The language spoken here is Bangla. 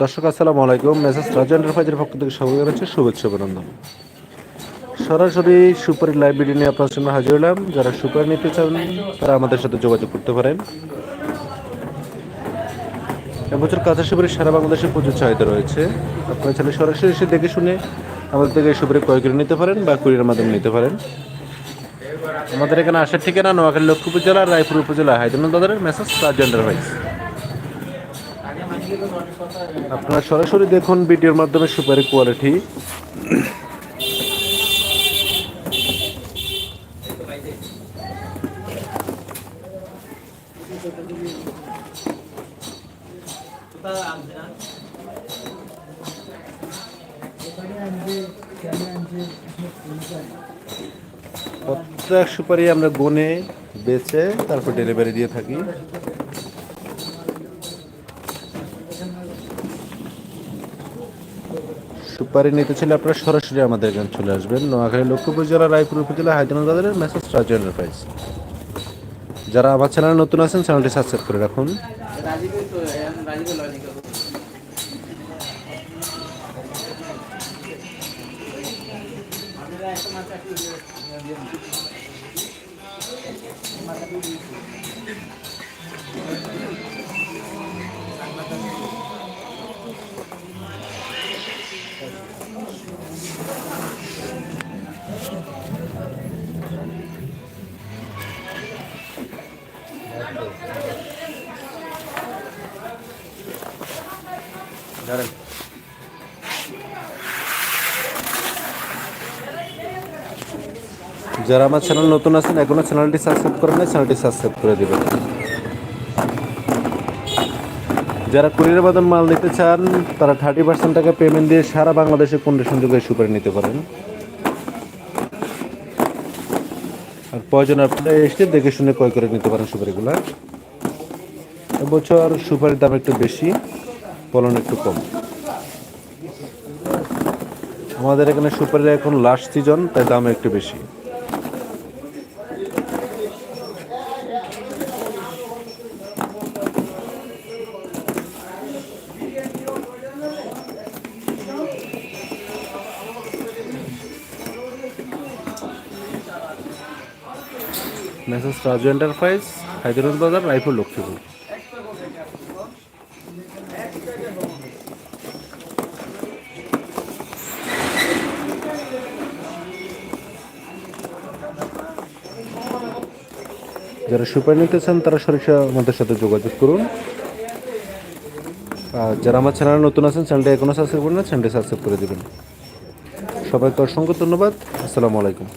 দর্শক, আসসালামু আলাইকুম। মেসেজ রাজেন্দ্র ফাইজের পক্ষ থেকে সবাই জানাচ্ছি। শুভেচ্ছা অভিনন্দন। সরাসরি সুপারি লাইব্রেরি নিয়ে আপনার সামনে হাজির হলাম। যারা সুপারি নিতে চান, তারা আমাদের সাথে যোগাযোগ করতে পারেন। এবছর কাঁচা সুপারি সারা বাংলাদেশে প্রচুর চাহিদা রয়েছে। আপনারা চাইলে সরাসরি এসে দেখে শুনে আমাদের থেকে সুপারি ক্রয় করে নিতে পারেন বা কুরিয়ার মাধ্যমে নিতে পারেন। আমাদের এখানে আসার ঠিকানা নোয়াখালী লক্ষ্মীপুর জেলা রায়পুর উপজেলা। হায়দ্রাবাদ দাদারের মেসেজ রাজা এন্টারপ্রাইজ আপনারা সরাসরি দেখুন ভিডিওর মাধ্যমে সুপারি কোয়ালিটি প্রত্যেক সুপারি আমরা গুনে, বেচে, তারপর ডেলিভারি দিয়ে থাকি। সুপারি নিতে চাইলে আপনারা সরাসরি আমাদের এখানে চলে আসবেন। নোয়াখালী লক্ষ্মীপুর জেলা, রায়পুর উপজেলা হায়দ্রাবাদ বাজারের মেসেজ রাজু এন্টারপ্রাইজ যারা আমার চ্যানেলে নতুন আছেন চ্যানেলটি সাবস্ক্রাইব করে রাখুন। Darren. যারা আমার চ্যানেল নতুন আছেন, এখনও চ্যানেলটি সাবস্ক্রাইব করেন না চ্যানেলটি সাবস্ক্রাইব করে দিবেন। যারা কুরিয়ার বাদন মাল নিতে চান, তারা থার্টি পার্সেন্ট টাকা পেমেন্ট দিয়ে সারা বাংলাদেশে কন্ডিশন যুগে সুপারি নিতে পারেন। আর প্রয়োজন আপনারা এসে দেখে শুনে ক্রয় করে নিতে পারেন সুপারিগুলো। এবছর সুপারির দাম একটু বেশি, ফলন একটু কম। আমাদের এখানে সুপারির এখন লাস্ট সিজন তাই দাম একটু বেশি। মেসেজ রাজু এন্টারপ্রাইজ হায়দ্রাবাদ বাজার রায়পুর লক্ষ্মীপুর যারা সুপার নিতে চান, তারা সরাসরি আমাদের সাথে যোগাযোগ করুন। আর যারা আমার চ্যানেলে নতুন আছেন, চ্যানেলটি এখনও সাবস্ক্রাইব করেন না, চ্যানেলটি সাবস্ক্রাইব করে দেবেন। সবাইকে অসংখ্য ধন্যবাদ। আসসালামু আলাইকুম।